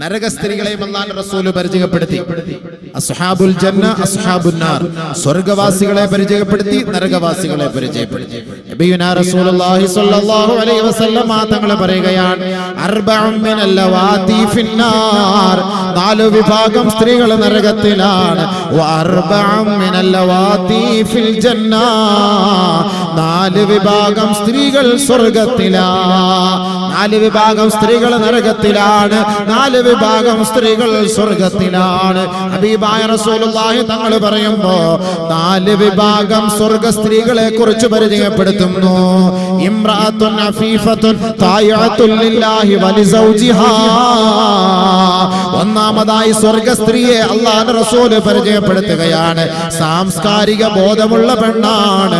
നരക സ്ത്രീകളെയും അള്ളാഹ് റസൂൽ പരിചയപ്പെടുത്തി. അസ്ഹാബുൽ ജന്ന അസ്ഹാബുൻ നാർ. സ്വർഗവാസികളെ പരിചയപ്പെടുത്തി നരകവാസികളെ പരിചയപ്പെടുത്തി. നബിയുനാ റസൂലുള്ളാഹി സ്വല്ലല്ലാഹു അലൈഹി വസല്ലം തങ്ങളെ പറയുകയാണ് അർബഉം മിനൽ ലവാതി ഫിന്നാർ നാല് വിഭാഗം സ്ത്രീകൾ നരകത്തിലാണ്. വഅർബഉം മിനൽ ലവാതി ഫിൽ ജന്ന. നാല് വിഭാഗം സ്ത്രീകൾ സ്വർഗത്തിലാണ് നാല് വിഭാഗം സ്ത്രീകൾ നരകത്തിലാണ്. നാല് വിഭാഗം സ്ത്രീകൾ സ്വർഗത്തിലാണ്. ഹബീബായ റസൂലുള്ളാഹി തങ്ങൾ പറയുമ്പോ നാല് വിഭാഗം സ്വർഗ സ്ത്രീകളെ കുറിച്ച് പരിചയപ്പെടുത്തുന്നു. ഇമ്രാത്തുൻ അഫീഫത്തുൻ തായഅത്തുൻ ലില്ലാഹി വലിസൗജിഹാ ഒന്നാമതായി സ്വർഗ സ്ത്രീയെ അള്ളാഹ് റസൂൽ പരിചയപ്പെടുത്തുകയാണ്. സാംസ്കാരിക ബോധമുള്ള പെണ്ണാണ്.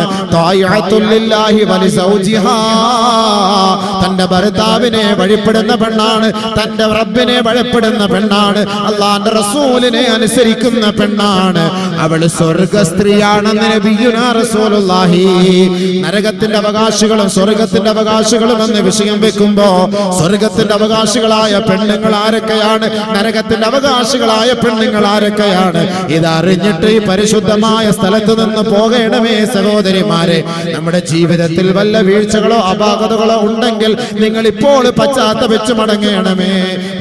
തന്റെ ഭർത്താവിനെ വഴിപ്പെടുന്ന പെണ്ണാണ്. തന്റെ റബ്ബിനെ വഴിപ്പെടുന്ന പെണ്ണാണ്. അള്ളാന്റെ റസൂലിനെ അനുസരിക്കുന്ന പെണ്ണാണ്. അവൾ സ്വർഗ സ്ത്രീയാണെന്ന് റസൂലുള്ളാഹി. നരകത്തിന്റെ അവകാശികളും സ്വർഗത്തിന്റെ അവകാശികളും എന്ന് വിഷയം വെക്കുമ്പോ സ്വർഗത്തിന്റെ അവകാശികളായ പെണ്ണുങ്ങൾ ആരൊക്കെയാണ്? നരകത്തിന്റെ അവകാശികളായ പെണ്ണുങ്ങൾ ആരൊക്കെയാണ്? ഇതറിഞ്ഞിട്ട് ഈ പരിശുദ്ധമായ സ്ഥലത്ത് നിന്ന് പോകണമേ സഹോദരിമാരെ. നമ്മുടെ ജീവിതത്തിൽ വല്ല വീഴ്ചകളോ അപാകതകളോ ഉണ്ടെങ്കിൽ നിങ്ങൾ ഇപ്പോൾ പശ്ചാത്തപിച്ച് മടങ്ങണമേ.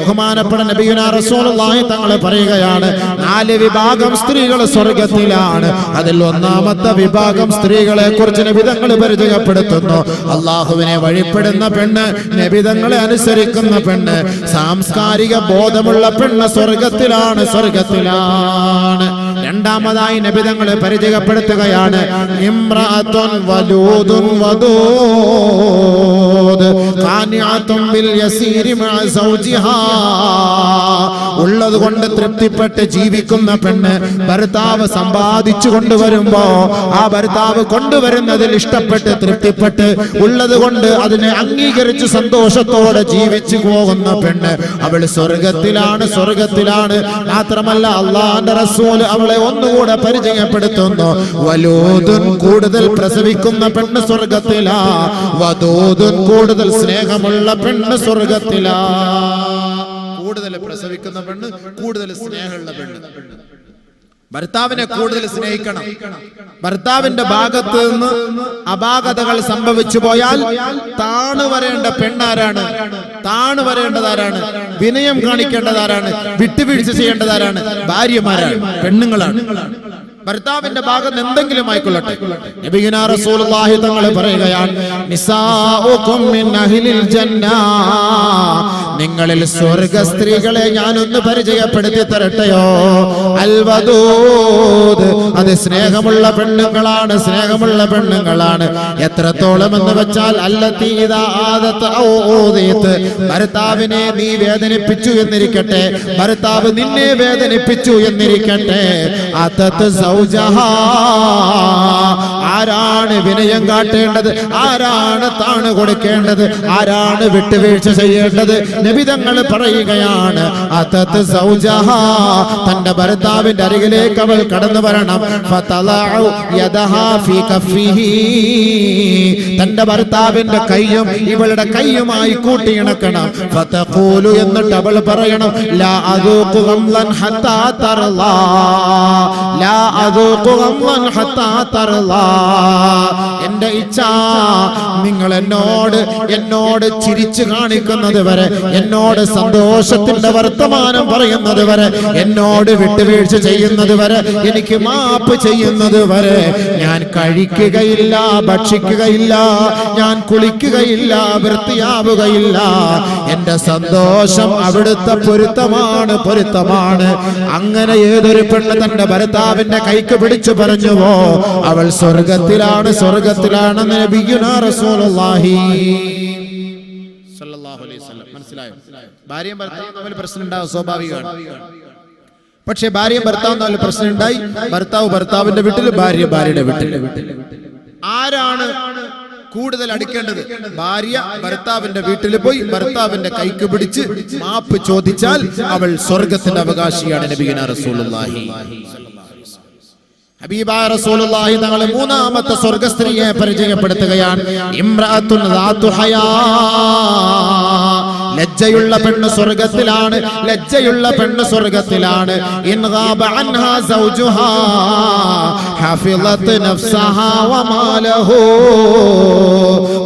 ബഹുമാനപ്പെട്ട നബിയുന റസൂലുള്ളാഹി തങ്ങൾ പറയുകയാണ് നാല് വിഭാഗം സ്ത്രീകൾ സ്വർഗത്തിലാണ് അതിൽ ഒന്നാമത്തെ വിഭാഗം സ്ത്രീകളെ കുറിച്ച് നബിതങ്ങൾ പരിചയപ്പെടുത്തുന്നു. അള്ളാഹുവിനെ വഴിപ്പെടുന്ന പെണ്ണ് നബിതങ്ങളെ അനുസരിക്കുന്ന പെണ്ണ് സാംസ്കാരിക ബോധമുള്ള പെണ്ണ സ്വർഗത്തിലാണ് സ്വർഗത്തിലാണ്. രണ്ടാമതായി നബിതങ്ങൾ പരിചയപ്പെടുത്തുകയാണ്. ഇമ്രാത്തുൻ വലൂദുൻ വദൂദ്. ഖാനിഅത്തുൻ ബിൽ യസീരി മഅ സൗജിഹാ. ഉള്ളത് കൊണ്ട് തൃപ്തിപ്പെട്ട് ജീവിക്കുന്ന പെണ്ണ് ഭർത്താവ് സമ്പാദിച്ചു കൊണ്ടുവരുമ്പോ ആ ഭർത്താവ് കൊണ്ടുവരുന്നതിൽ ഇഷ്ടപ്പെട്ട് തൃപ്തിപ്പെട്ട് ഉള്ളത് കൊണ്ട് അതിനെ അംഗീകരിച്ച് സന്തോഷത്തോടെ ജീവിച്ചു പോകുന്ന പെണ്ണ്. അവൾ സ്വർഗത്തിലാണ് സ്വർഗത്തിലാണ്. മാത്രമല്ല അള്ളാന്റെ റസൂൽ അവളെ ഒന്നുകൂടെ പരിചയപ്പെടുത്തുന്നു. വലൂതുൻ കൂടുതൽ പ്രസവിക്കുന്ന പെണ്ണ് സ്വർഗത്തിലാ വധൂതുൻ കൂടുതൽ സ്നേഹമുള്ള പെണ്ണ് സ്വർഗത്തിലാ കൂടുതൽ പ്രസവിക്കുന്ന പെണ്ണ് കൂടുതൽ സ്നേഹമുള്ള പെണ്ണ്. ഭർത്താവിനെ കൂടുതൽ സ്നേഹിക്കണം. ഭർത്താവിന്റെ ഭാഗത്ത് നിന്ന് അപാകതകൾ സംഭവിച്ചു പോയാൽ താണു വരേണ്ട പെണ്ണാരാണ്. താണു വരേണ്ടതാരാണ്. വിനയം കാണിക്കേണ്ടതാരാണ്. വിട്ടുവീഴ്ച ചെയ്യേണ്ടതാരാണ്. ഭാര്യമാരാണ്. പെണ്ണുങ്ങളാണ്. ഭർത്താവിന്റെ ഭാഗത്ത് എന്തെങ്കിലും ആയിക്കൊള്ളട്ടെ നബിയുനാ റസൂലുള്ളാഹി തങ്ങൾ പറയുകയാണ് നിസാഉകും മിൻ അഹ്ലിൽ ജന്ന. നിങ്ങളിൽ സ്വർഗ സ്ത്രീകളെ ഒന്ന് പരിചയപ്പെടുത്തി തരട്ടെയോ? അൽവദൂദ് അത് സ്നേഹമുള്ള പെണ്ണുങ്ങളാണ് സ്നേഹമുള്ള പെണ്ണുങ്ങളാണ്. എത്രത്തോളം എന്ന് വെച്ചാൽ അല്ലത്തി ഭർത്താവിനെ നീ വേദനിപ്പിച്ചു എന്നിരിക്കട്ടെ. ഭർത്താവ് നിന്നെ വേദനിപ്പിച്ചു എന്നിരിക്കട്ടെ. അതത്ത് സൗജഹാ ആരാണ് വിനയം കാട്ടേണ്ടത്? ആരാണ് താണ് കൊടുക്കേണ്ടത്? ആരാണ് വിട്ടുവീഴ്ച ചെയ്യേണ്ടത്? നബിതങ്ങൾ പറയുകയാണ് അതത് സൗജഹ. തന്റെ ഭർത്താവിന്റെ അരികിലേക്ക് അവൾ കടന്നു വരണം. തന്റെ ഭർത്താവിന്റെ കൈയും ഇവളുടെ കൈയുമായി കൂട്ടിയിണക്കണം. ഫതഖൂലു എന്നിട്ട് അവൾ പറയണം ലാ അദൂഖു ഗംലൻ ഹത്താ തർലാ. ലാ അദൂഖു ഗംലൻ ഹത്താ തർലാ. എന്റെ ഇച്ഛ നിങ്ങൾ എന്നോട് എന്നോട് ചിരിച്ചു കാണിക്കുന്നത് വരെ എന്നോട് സന്തോഷത്തിന്റെ വർത്തമാനം പറയുന്നത് വരെ എന്നോട് വിട്ടുവീഴ്ച ചെയ്യുന്നത് വരെ എനിക്ക് മാപ്പ് ചെയ്യുന്നത് വരെ. ഞാൻ കഴിക്കുകയില്ല ഭക്ഷിക്കുകയില്ല ഞാൻ കുളിക്കുകയില്ല വൃത്തിയാവുകയില്ല. എന്റെ സന്തോഷം അവിടുത്തെ പൊരുത്തമാണ് പൊരുത്തമാണ്. അങ്ങനെ ഏതൊരു പെണ്ണ് തന്റെ ഭർത്താവിന്റെ കൈക്ക് പിടിച്ചു പറഞ്ഞുവോ അവൾ സ്വർഗത്തിലാണ് സ്വർഗത്തിലാണ് മനസ്സിലായോ? ഭാര്യയും ഭർത്താവും തമ്മിൽ പ്രശ്നം ഉണ്ടാവും സ്വാഭാവികമാണ്. പക്ഷെ ഭാര്യയും ഭർത്താവും തമ്മിൽ പ്രശ്നം ഉണ്ടായി ഭർത്താവ് ഭർത്താവിന്റെ വീട്ടിൽ ഭാര്യ ഭാര്യയുടെ വീട്ടിൽ. ആരാണ് കൂടുതൽ അടുക്കേണ്ടത്? ഭാര്യ ഭർത്താവിന്റെ വീട്ടിൽ പോയി ഭർത്താവിന്റെ കൈക്ക് പിടിച്ച് മാപ്പ് ചോദിച്ചാൽ അവൾ സ്വർഗത്തിന്റെ അവകാശിയാണ് നബിഗന റസൂലുള്ളാഹി. ഹബീബായ റസൂലുള്ളാഹി തങ്ങൾ മൂന്നാമത്തെ പരിചയപ്പെടുത്തുകയാണ് ഇമ്രഅത്തുൻ ദാതു ഹയാ ലജ്ജയുള്ള പെണ്ണ് സ്വർഗത്തിലാണ് ലജ്ജയുള്ള പെണ്ണ് സ്വർഗത്തിലാണ്.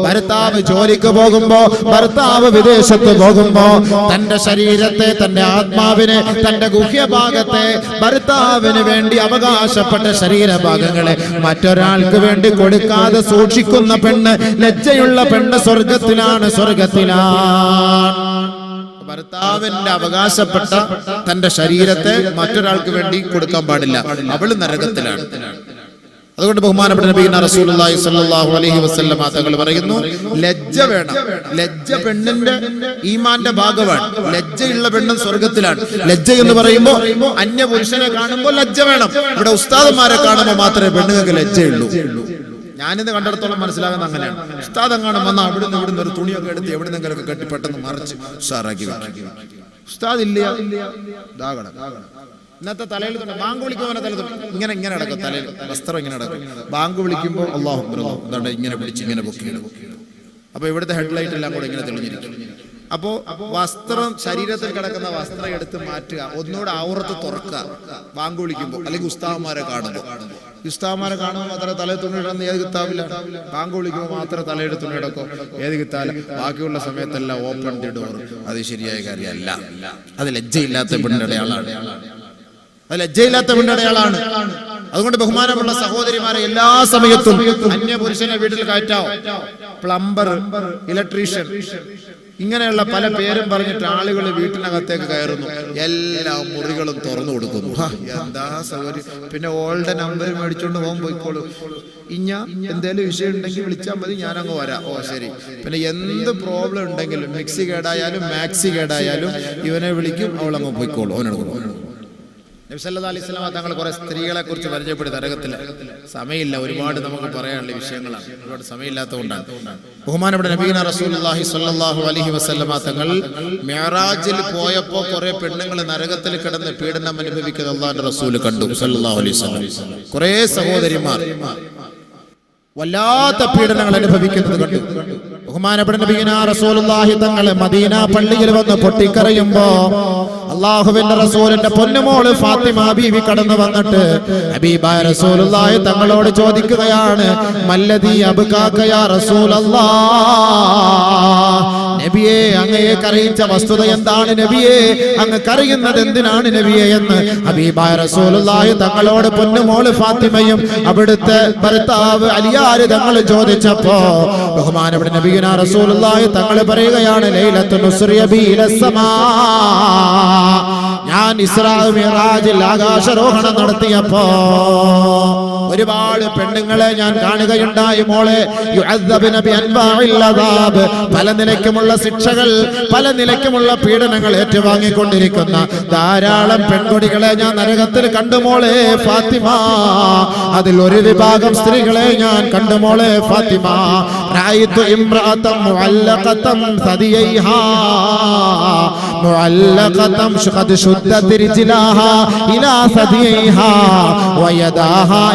ഭർത്താവ് ജോലിക്ക് പോകുമ്പോ ഭർത്താവ് വിദേശത്ത് പോകുമ്പോ തന്റെ ശരീരത്തെ തന്റെ ആത്മാവിനെ തന്റെ ഗുഹ്യഭാഗത്തെ ഭർത്താവിന് വേണ്ടി അവകാശപ്പെട്ട ശരീരഭാഗങ്ങളെ മറ്റൊരാൾക്ക് വേണ്ടി കൊടുക്കാതെ സൂക്ഷിക്കുന്ന പെണ്ണ് ലജ്ജയുള്ള പെണ്ണ് സ്വർഗത്തിലാണ് സ്വർഗത്തിലാണ് ഭർത്താവിന്റെ അവകാശപ്പെട്ട തന്റെ ശരീരത്തെ മറ്റൊരാൾക്ക് വേണ്ടി കൊടുക്കാൻ പാടില്ല. അവൾ നരകത്തിലാണ്. അതുകൊണ്ട് ബഹുമാനപ്പെട്ട നബീന റസൂലുള്ളാഹി സ്വല്ലല്ലാഹു അലൈഹി വസല്ലം തങ്ങൾ പറയുന്നു ലജ്ജ വേണം. ലജ്ജ പെണ്ണിന്റെ ഈമാന്റെ ഭാഗമാണ്. ലജ്ജയുള്ള പെണ്ണും സ്വർഗത്തിലാണ് ലജ്ജ എന്ന് പറയുമ്പോൾ അന്യ പുരുഷനെ കാണുമ്പോൾ ലജ്ജ വേണം. ഇവിടെ ഉസ്താദന്മാരെ കാണുമ്പോൾ മാത്രമേ പെണ്ണുങ്ങൾക്ക് ലജ്ജയുള്ളൂ. ഞാനിത് കണ്ടിടത്തോളം മനസ്സിലാകുന്ന അങ്ങനെയാണ്. ഉസ്താദ് എങ്ങാനും വന്നാൽ അവിടുന്ന് ഇവിടുന്ന് ഒരു തുണിയൊക്കെ എടുത്ത് എവിടുന്നെങ്കിലൊക്കെ കെട്ടി പെട്ടെന്ന് മറിച്ച് ഉഷാറാക്കി വെക്കും. ഉസ്താദ് ഇല്ല കിടക്കും. ഇന്നത്തെ തലയിൽ തന്നെ ബാങ്ക് വിളിക്കുമ്പോൾ തല ഇങ്ങനെ ഇങ്ങനെ അടക്കും തലയിൽ. വസ്ത്രം ഇങ്ങനെ അടക്കും ബാങ്ക് വിളിക്കുമ്പോൾ അള്ളാഹു അല്ലാഹു ഇങ്ങനെ പിടിച്ച് ഇങ്ങനെ പൊക്കിയിടും അപ്പൊ ഇവിടുത്തെ ഹെഡ്ലൈറ്റ് എല്ലാം കൂടെ ഇങ്ങനെ തെളിഞ്ഞിരിക്കും. അപ്പോ വസ്ത്രം ശരീരത്തിൽ കിടക്കുന്ന വസ്ത്രം എടുത്ത് മാറ്റുക. ഒന്നുകൂടെ ഔറത്ത് തുറക്കുക. ബാങ്ക് വിളിക്കുമ്പോൾ അല്ലെങ്കിൽ ഉസ്താവന്മാരെ കാണുമ്പോൾ. ഉസ്താവന്മാരെ കാണുമ്പോൾ മാത്രമേ തലയിൽ തുണിയിടുന്ന ഏത് കിത്താവില്ല ബാങ്ക് വിളിക്കുമ്പോൾ മാത്രമേ തലയുടെ തുണിയിടക്കോ ഏത് കിത്താല ബാക്കിയുള്ള സമയത്തെല്ലാം ഓപ്പൺ ദി ഡോർ അത് ശരിയായ കാര്യമല്ല. അത് ലജ്ജയില്ലാത്ത പെണ്ണിന്റെ അത് ലജ്ജയില്ലാത്ത പെണ്ണടയാളാണ്. അതുകൊണ്ട് ബഹുമാനമുള്ള സഹോദരിമാരെ എല്ലാ സമയത്തും അന്യ പുരുഷനെ വീട്ടിൽ കയറ്റാവും. പ്ലംബർ ഇലക്ട്രീഷ്യൻ ഇങ്ങനെയുള്ള പല പേരും പറഞ്ഞിട്ട് ആളുകൾ വീട്ടിനകത്തേക്ക് കയറുന്നു. എല്ലാ മുറികളും തുറന്നു കൊടുക്കുന്നു. എന്താ സൗകര്യം? പിന്നെ ഓൾഡ് നമ്പർ മേടിച്ചോണ്ട് പോകാൻ പോയിക്കോളൂ. ഇഞ്ഞ എന്തേലും വിഷയം ഉണ്ടെങ്കിൽ വിളിച്ചാൽ മതി ഞാൻ അങ്ങ് വരാം. ഓ ശരി. പിന്നെ എന്ത് പ്രോബ്ലം ഉണ്ടെങ്കിലും മിക്സി കേടായാലും മാക്സി കേടായാലും ഇവനെ വിളിക്കും അവളങ്ങ് പോയിക്കോളൂ. അവനോട് നബിസല്ലാ അലൈഹി തങ്ങൾ കുറെ സ്ത്രീകളെ കുറിച്ച് പരിചയപ്പെടുത്തി തരകത്തില്ല. സമയമില്ല ഒരുപാട് നമുക്ക് പറയാനുള്ള വിഷയങ്ങളാണ്. ഒരുപാട് സമയമില്ലാത്തതുകൊണ്ടാണ്. ബഹുമാനപ്പെട്ട നബീന റസൂലുള്ളാഹി സ്വല്ലല്ലാഹു അലൈഹി വസല്ലമ തങ്ങൾ മെഹറാജിൽ പോയപ്പോ കുറെ പെണ്ണുങ്ങൾ നരകത്തിൽ കിടന്ന് പീഡനം അനുഭവിക്കുന്ന അള്ളാഹിന്റെ റസൂൽ കണ്ടു അലൈഹി കുറെ സഹോദരിമാർ വല്ലാത്ത പീഡനങ്ങൾ അനുഭവിക്കുന്നത് കണ്ടു. ബഹുമാനപ്പെട്ട നബീന റസൂലുള്ളാഹി തങ്ങളെ മദീന പള്ളിയിൽ വന്ന് പൊട്ടിക്കറിയുമ്പോ അള്ളാഹുവിന്റെ റസൂലിന്റെ പൊന്നുമോൾ ഫാത്തിമ ബീവി കടന്നു വന്നിട്ട് ഹബീബ റസൂലുള്ളാഹി തങ്ങളോട് ചോദിക്കുകയാണ് മല്ലദി യാ റസൂലല്ലാ? നബിയെ അങ്ങയെ കറിയിച്ച വസ്തുത എന്താണ് നബിയെ? അങ്ങ് കറിയുന്നത് എന്തിനാണ് നബിയെ എന്ന്? ഹബീബായ റസൂലുള്ളാഹി തങ്ങളോട് പൊന്നുമോൾ ഫാത്തിമയും അവിടുത്തെ ഭർത്താവ് അലിയാര് തങ്ങൾ ചോദിച്ചപ്പോ ബഹുമാനപ്പെട്ട നബിയുന റസൂലുള്ളാഹി തങ്ങൾ പറയുകയാണ് ലൈലത്തു ഞാൻ ഇസ്രാ മിറാജിൽ ആകാശരോഹണം നടത്തിയപ്പോ ഒരുപാട് പെണ്ണുങ്ങളെ ഞാൻ കാണുകയുണ്ടായി മോളെ. പല നിലയ്ക്കുമുള്ള ശിക്ഷകൾ പല നിലയ്ക്കുമുള്ള പീഡനങ്ങൾ ഏറ്റുവാങ്ങിക്കൊണ്ടിരിക്കുന്ന ധാരാളം പെൺകുടികളെ ഞാൻ നരകത്തിൽ കണ്ടുമോളെ ഫാത്തിമ. അതിൽ ഒരു വിഭാഗം സ്ത്രീകളെ ഞാൻ കണ്ടുമോളെ ഫാത്തിമ. റായിത്തു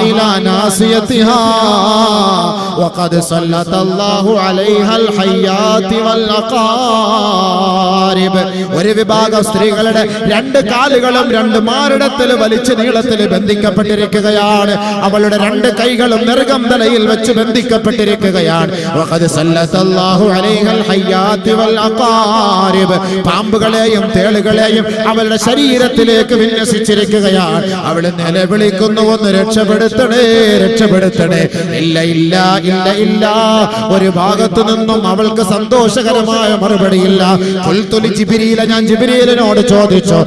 ഇലാ إلى ناصيتها. وقد سلط الله عليها الحيات മാറിയത് ഒരു വിഭാഗം സ്ത്രീകളുടെ രണ്ട് കാലുകളും രണ്ട് മാറിടത്തിൽ വലിച്ചു നീളത്തിൽ ബന്ധിക്കപ്പെട്ടിരിക്കുകയാണ്. അവളുടെ രണ്ട് കൈകളും നിർഗം തലയിൽ വെച്ച് ബന്ധിക്കപ്പെട്ടിരിക്കുകയാണ്. പാമ്പുകളെയും തേളുകളെയും അവളുടെ ശരീരത്തിലേക്ക് വിന്യസിച്ചിരിക്കുകയാണ്. അവൾ നിലവിളിക്കുന്നു ഒന്ന് രക്ഷപ്പെടുത്തണേ രക്ഷപ്പെടുത്തണേ. ഇല്ല ഇല്ല ഇല്ല ഇല്ല. ഒരു ഭാഗത്തു നിന്നും അവൾക്ക് സന്തോഷകരമായ മറുപടിയില്ല. ഖുൽതുലി ജിബ്രീല ഞാൻ ജിബ്രീലിനോട് ചോദിച്ചു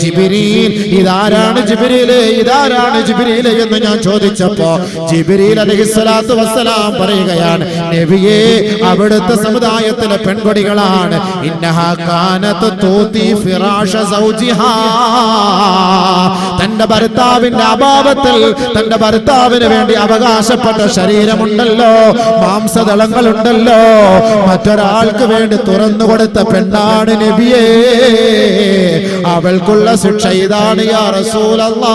ജിബ്രീൽ ഇതാരാണ് ജിബിരിയിൽ ഇതാരാണ് ജിബിരിയിൽ? എന്ന് ഞാൻ ചോദിച്ചപ്പോ ജിബ്രീൽ അലഹിസ്വലാത്തു വസ്സലാം പറയുകയാണ് നബിയെ അവിടുത്തെ സമുദായത്തിലെ പെൺകൊടികളാണ്. തന്റെ ഭർത്താവിന്റെ അഭാവത്തിൽ തന്റെ ഭർത്താവിന് വേണ്ടി അവകാശപ്പെട്ട ശരീരമുണ്ടല്ലോ മാംസദളങ്ങളുണ്ടല്ലോ മറ്റൊരാൾക്ക് വേണ്ടി തുറന്നു കൊടുത്ത പെണ്ണാണ് നബിയേ. അവൾക്കുള്ള ശിക്ഷ ഇതാണ് യാ റസൂലല്ലാ.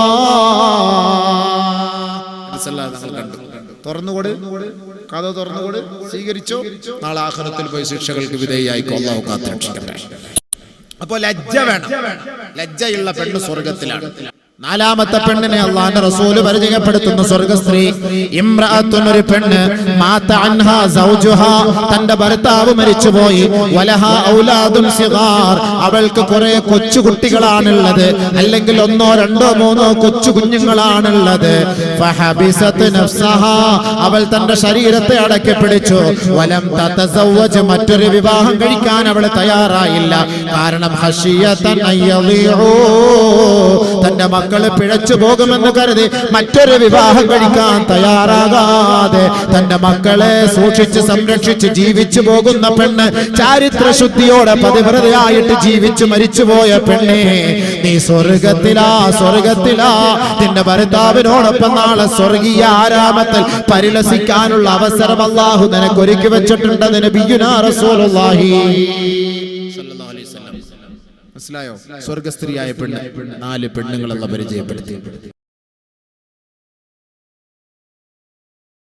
തുറന്നുകൊട് കഥ തുറന്നുകൊണ്ട് സ്വീകരിച്ചു? നാളെ ആഖിറത്തിൽ പോയി ശിക്ഷകൾക്ക് വിധേയായിക്കോ അള്ളാഹു കാത്തുരക്ഷിക്കട്ടെ. അപ്പോ ലജ്ജ വേണം. ലജ്ജയുള്ള പെണ്ണ് സ്വർഗത്തിലാണ് നാലാമത്തെ പെണ്ണിനെ അള്ളാന്റെ റസൂൽ പരിചയപ്പെടുത്തുന്ന സ്വർഗസ്ത്രീ ഇമ്രാത്തുൻ ഒരു പെണ്ണ് മാത അൻഹാ സൗജുഹ തന്റെ ഭർത്താവ് മരിച്ചുപോയി. വലഹ ഔലാദുൻ സിഗാർ. അവൾക്ക് കുറെ കൊച്ചു കുട്ടികളാണുള്ളത് അല്ലെങ്കിൽ ഒന്നോ രണ്ടോ മൂന്നോ കൊച്ചു കുഞ്ഞുങ്ങളാണുള്ളത് ഫഹബിസത്ത് നഫ്സഹാ. അവൾ തന്റെ ശരീരത്തെ അടക്കി പിടിച്ചു വലം തതസവ്വജ്. മറ്റൊരു വിവാഹം കഴിക്കാൻ അവൾ തയ്യാറായില്ല. കാരണം ഹഷിയതൻ അയ്യളിഊ തന്റെ മക്കൾ പിഴച്ചു പോകുമെന്ന് കരുതി മറ്റൊരു വിവാഹം കഴിക്കാൻ തയ്യാറാകാതെ തന്റെ മക്കളെ സൂക്ഷിച്ച് സംരക്ഷിച്ച് ജീവിച്ചു പോകുന്ന പെണ്ണ് ചാരിത്ര ശുദ്ധിയോടെ പതിവ്രതയായിട്ട് ജീവിച്ചു മരിച്ചുപോയ പെണ്ണേ നീ സ്വർഗത്തിലാ സ്വർഗത്തിലാ. നിന്റെ ഭർത്താവിനോടൊപ്പം നാളെ സ്വർഗീയ ആരാമത്തിൽ പരിലസിക്കാനുള്ള അവസരം അള്ളാഹു നിനക്ക് ഒരുക്കി വെച്ചിട്ടുണ്ടെന്ന് നബിയുനാ റസൂലുള്ളാഹി. മനസ്സിലായോ? സ്വർഗസ്ത്രീയായ പെണ്ണ് നാല് പെണ്ണുങ്ങളെന്ന് പരിചയപ്പെടുത്തി.